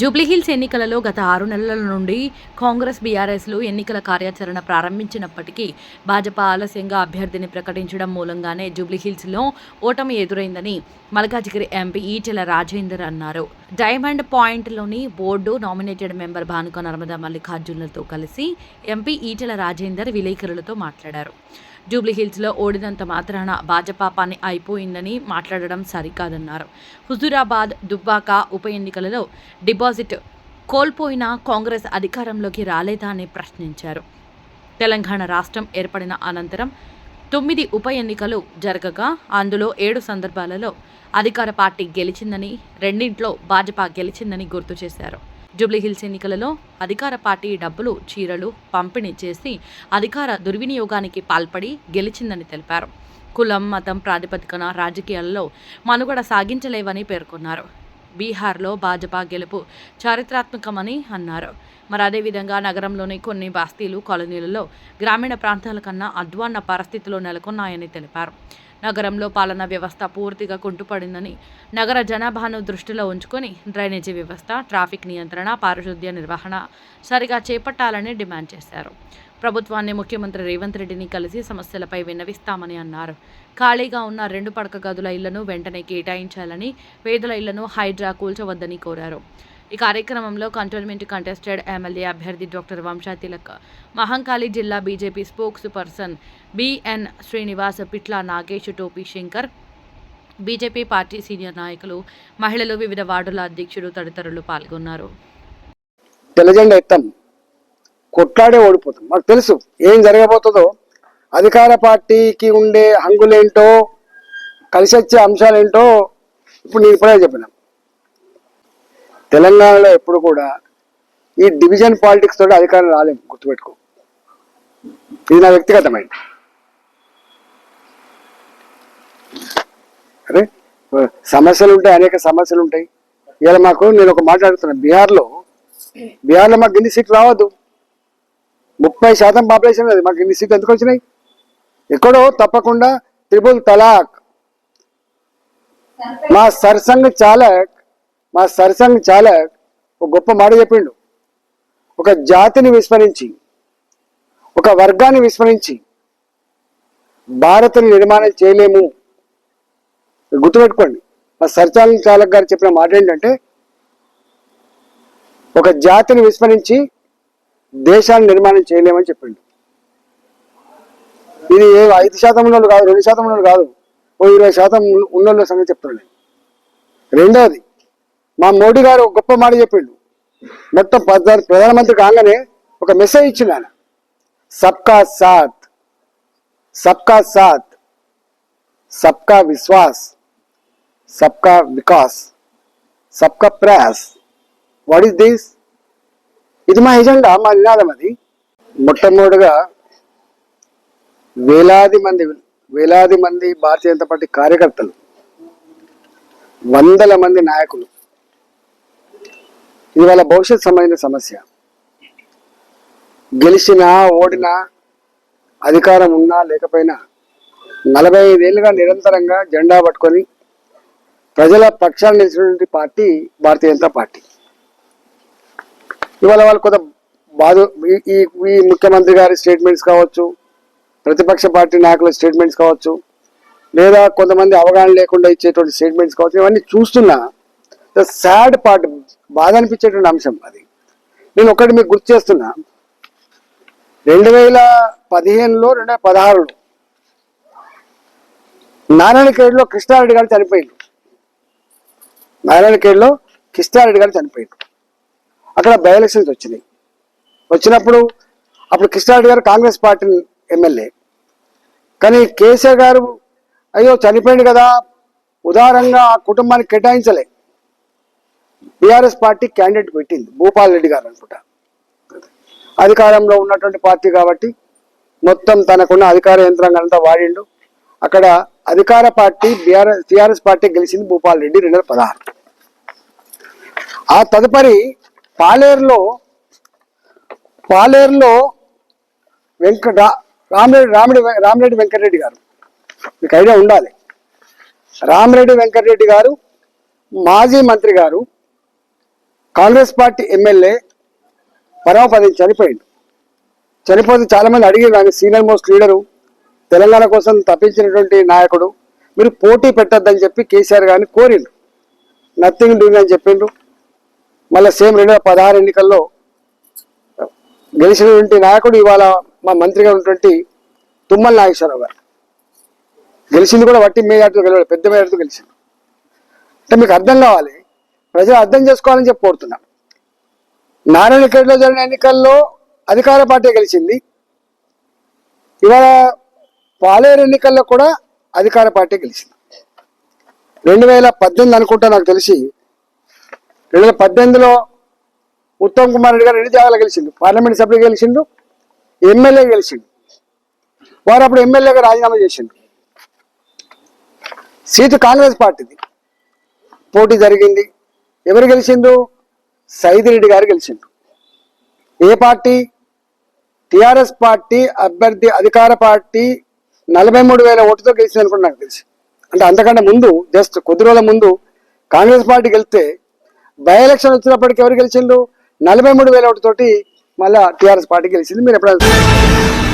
జూబ్లీహిల్స్ ఎన్నికలలో గత ఆరు నెలల నుండి కాంగ్రెస్ బీఆర్ఎస్లు ఎన్నికల కార్యాచరణ ప్రారంభించినప్పటికీ భాజపా ఆలస్యంగా అభ్యర్థిని ప్రకటించడం మూలంగానే జూబ్లీహిల్స్లో ఓటమి ఎదురైందని మల్కాజిగిరి ఎంపీ ఈటెల రాజేందర్ అన్నారు. Diamond పాయింట్లోని board nominated member Bhanuka Narmada మల్లికార్జునులతో కలిసి ఎంపీ ఈటెల రాజేందర్ విలేకరులతో మాట్లాడారు. జూబ్లీహిల్స్లో ఓడినంత మాత్రాన భాజపా పని అయిపోయిందని మాట్లాడడం సరికాదన్నారు. హుజూరాబాద్ దుబ్బాక ఉప ఎన్నికలలో డిపాజిట్ కోల్పోయిన కాంగ్రెస్ అధికారంలోకి రాలేదా అని ప్రశ్నించారు. తెలంగాణ రాష్ట్రం ఏర్పడిన అనంతరం తొమ్మిది ఉప ఎన్నికలు జరగగా అందులో ఏడు సందర్భాలలో అధికార పార్టీ గెలిచిందని రెండింట్లో భాజపా గెలిచిందని గుర్తు చేశారు. జూబ్లీహిల్స్ ఎన్నికలలో అధికార పార్టీ డబ్బులు చీరలు పంపిణీ చేసి అధికార దుర్వినియోగానికి పాల్పడి గెలిచిందని తెలిపారు. కులం మతం ప్రాతిపదికన రాజకీయాల్లో మనుగడ సాగించలేవని పేర్కొన్నారు. బీహార్లో భాజపా గెలుపు చారిత్రాత్మకమని అన్నారు. మరి అదేవిధంగా నగరంలోని కొన్ని బస్తీలు కాలనీలలో గ్రామీణ ప్రాంతాల కన్నా అధ్వాన్న పరిస్థితిలో నెలకొన్నాయని తెలిపారు. నగరంలో పాలనా వ్యవస్థ పూర్తిగా కుంటుపడిందని నగర జనాభాను దృష్టిలో ఉంచుకొని డ్రైనేజీ వ్యవస్థ ట్రాఫిక్ నియంత్రణ పారిశుద్ధ్య నిర్వహణ సరిగా చేపట్టాలని డిమాండ్ చేశారు. ప్రభుత్వాన్ని ముఖ్యమంత్రి రేవంత్ రెడ్డిని కలిసి సమస్యలపై విన్నవిస్తామని అన్నారు. ఖాళీగా ఉన్న రెండు పడక గదుల ఇళ్ళను వెంటనే కేటాయించాలని పేదల ఇళ్ళను హైడ్రా కూల్చవద్దని కోరారు. ఈ కార్యక్రమంలో కంటోన్మెంట్ కంటెస్టెడ్ ఎమ్మెల్యే అభ్యర్థి డాక్టర్ వంశా తిలక్ మహంకాళి జిల్లా BJP spokesperson BN Srinivas Pitla Nagesh Topi Shankar BJP party senior నాయకులు మహిళలు వివిధ వార్డుల అధ్యక్షుడు తదితరులు పాల్గొన్నారు. తెల్లజెండా ఎత్తాం. కొట్లాడే ఓడిపోతాం. మాకు తెలుసు ఏం జరగబోతుందో. అధికార పార్టీకి ఉండే హంగులేంటో కలిసి వచ్చే అంశాలేంటో ఇప్పుడు నేను ఇప్పుడే చెప్పిన. తెలంగాణలో ఎప్పుడు కూడా ఈ డివిజన్ పాలిటిక్స్ తోటి అధికారం రాలేము గుర్తుపెట్టుకో. ఇది నా వ్యక్తిగతమైన అరే సమస్యలు ఉంటాయి అనేక సమస్యలు ఉంటాయి ఇలా మాకు నేను ఒక మాట్లాడుతున్నాను బీహార్లో బీహార్లో మాకు గిన్ని సీట్లు రావద్దు. ముప్పై శాతం పాపులేషన్ అది. మాకు గిన్ని సీట్లు ఎందుకు వచ్చినాయి? ఎక్కడో తప్పకుండా త్రిబుల్ తలాక్. మా సర్సంగ్ చాలక్ మా సరసంగ్ చాలా ఒక గొప్ప మాట చెప్పిండు. ఒక జాతిని విస్మరించి ఒక వర్గాన్ని విస్మరించి భారత్ని నిర్మాణం చేయలేము గుర్తుపెట్టుకోండి. మా సర్సంగ్ చాలక్ గారు చెప్పిన మాట ఏంటంటే ఒక జాతిని విస్మరించి దేశాన్ని నిర్మాణం చేయలేమని చెప్పిండు. ఇది ఏ ఐదు శాతం ఉన్నోళ్ళు కాదు రెండు శాతం ఉన్నోళ్ళు కాదు ఓ ఇరవై శాతం ఉన్నోళ్ళ సంగతి చెప్తున్నాను రెండవది మా మోడీ గారు ఒక గొప్ప మాట చెప్పిండు. మొత్తం ప్రధాన ప్రధానమంత్రి కాగానే ఒక మెసేజ్ ఇచ్చింది ఆయన. సబ్కా సాత్ సబ్కా సాత్ సబ్కా విశ్వాస్ సబ్కా వికాస్ సబ్కా ప్రయాస్. వాట్ ఈస్ దిస్ ఇది మా ఎజెండా మా నినాదం అది. మొట్టమొదటిగా వేలాది మంది వేలాది మంది భారతీయ జనతా పార్టీ కార్యకర్తలు వందల మంది నాయకులు ఇది వాళ్ళ భవిష్యత్ సంబంధించిన సమస్య. గెలిచినా ఓడినా అధికారం ఉన్నా లేకపోయినా నలభై ఐదేళ్ళుగా నిరంతరంగా జెండా పట్టుకొని ప్రజల పక్షాన్ని నిలిచినటువంటి పార్టీ భారతీయ జనతా పార్టీ. ఇవాళ వాళ్ళు కొంత బాధ ఈ- ఈ ఈ ముఖ్యమంత్రి గారి స్టేట్మెంట్స్ కావచ్చు ప్రతిపక్ష పార్టీ నాయకుల స్టేట్మెంట్స్ కావచ్చు లేదా కొంతమంది అవగాహన లేకుండా ఇచ్చేటువంటి స్టేట్మెంట్స్ కావచ్చు ఇవన్నీ చూస్తున్నా ద సాడ్ పార్ట్ బాధ అనిపించేటువంటి అంశం అది. నేను ఒకటి మీకు గుర్తు చేస్తున్నా. రెండు వేల పదిహేనులో రెండు వేల పదహారులో నారాయణఖేడ్లో కృష్ణారెడ్డి గారు చనిపోయింది నారాయణఖేడ్లో కృష్ణారెడ్డి గారు చనిపోయింది అక్కడ బై ఎలక్షన్స్ వచ్చినాయి. వచ్చినప్పుడు అప్పుడు కృష్ణారెడ్డి గారు కాంగ్రెస్ పార్టీ ఎమ్మెల్యే. కానీ కేసీఆర్ గారు అయ్యో చనిపోయింది కదా. ఉదారంగా ఆ కుటుంబానికి కేటాయించలే. బీఆర్ఎస్ పార్టీ క్యాండిడేట్ పెట్టింది భూపాల్ రెడ్డి గారు అనుకుంటా. అధికారంలో ఉన్నటువంటి పార్టీ కాబట్టి మొత్తం తనకున్న అధికార యంత్రాంగం అంతా వాడిండు. అక్కడ అధికార పార్టీ బీఆర్ఎస్ టీఆర్ఎస్ పార్టీ గెలిచింది భూపాల్ రెడ్డి రెండు వేల పదహారు. ఆ తదుపరి పాలేరులో పాలేరులో వెంకట రా- రామిరెడ్డి రామిరెడ్డి రామిరెడ్డి వెంకటరెడ్డి గారు. మీకు ఐడియా ఉండాలి. రామిరెడ్డి వెంకటరెడ్డి గారు మాజీ మంత్రి గారు కాంగ్రెస్ పార్టీ ఎమ్మెల్యే పరమపది చనిపోయింది చనిపోతే చాలా మంది అడిగారు ఆయన సీనియర్ మోస్ట్ లీడరు తెలంగాణ కోసం తప్పించినటువంటి నాయకుడు మీరు పోటీ పెట్టొద్దని చెప్పి కేసీఆర్ గారిని కోరిండు. నథింగ్ డూయింగ్ అని చెప్పిండ్రు మళ్ళీ సేమ్ రెండు వేల పదహారు ఎన్నికల్లో గెలిచినటువంటి నాయకుడు ఇవాళ మా మంత్రిగా ఉన్నటువంటి తుమ్మల నాగేశ్వరరావు గారు. గెలిచింది కూడా వట్టి మేజార్టీతో గెలవలేదు పెద్ద మేజార్టీతో గెలిచింది అంటే మీకు అర్థం కావాలి ప్రజలు అర్థం చేసుకోవాలని చెప్పి కోరుతున్నా. నారాయణఖేడ్లో జరిగిన ఎన్నికల్లో అధికార పార్టీ గెలిచింది. ఇవాళ పాలేరు ఎన్నికల్లో కూడా అధికార పార్టీ గెలిచింది. రెండు వేల పద్దెనిమిది అనుకుంటా నాకు తెలిసి రెండు వేల పద్దెనిమిదిలో ఉత్తమ్ కుమార్ రెడ్డి గారు రెండు జాగాలు గెలిచిండు. పార్లమెంట్ సభ్యులు గెలిచిండు ఎమ్మెల్యే గెలిచిండు. వారు అప్పుడు ఎమ్మెల్యేగా రాజీనామా చేసిండు. సీటు కాంగ్రెస్ పార్టీది. పోటీ జరిగింది. ఎవరు గెలిచిండు సైదిరెడ్డి గారు గెలిచిండు ఏ పార్టీ? టిఆర్ఎస్ పార్టీ అభ్యర్థి అధికార పార్టీ నలభై మూడు వేల ఓటుతో గెలిచింది అనుకుంటే నాకు తెలిసి. అంటే అంతకంటే ముందు జస్ట్ కొద్ది రోజుల ముందు కాంగ్రెస్ పార్టీ గెలిస్తే బై ఎలక్షన్ వచ్చినప్పటికి ఎవరు గెలిచిండు నలభై మూడు వేల ఓటుతోటి మళ్ళా టిఆర్ఎస్ పార్టీ గెలిచింది. మీరు ఎప్పుడైనా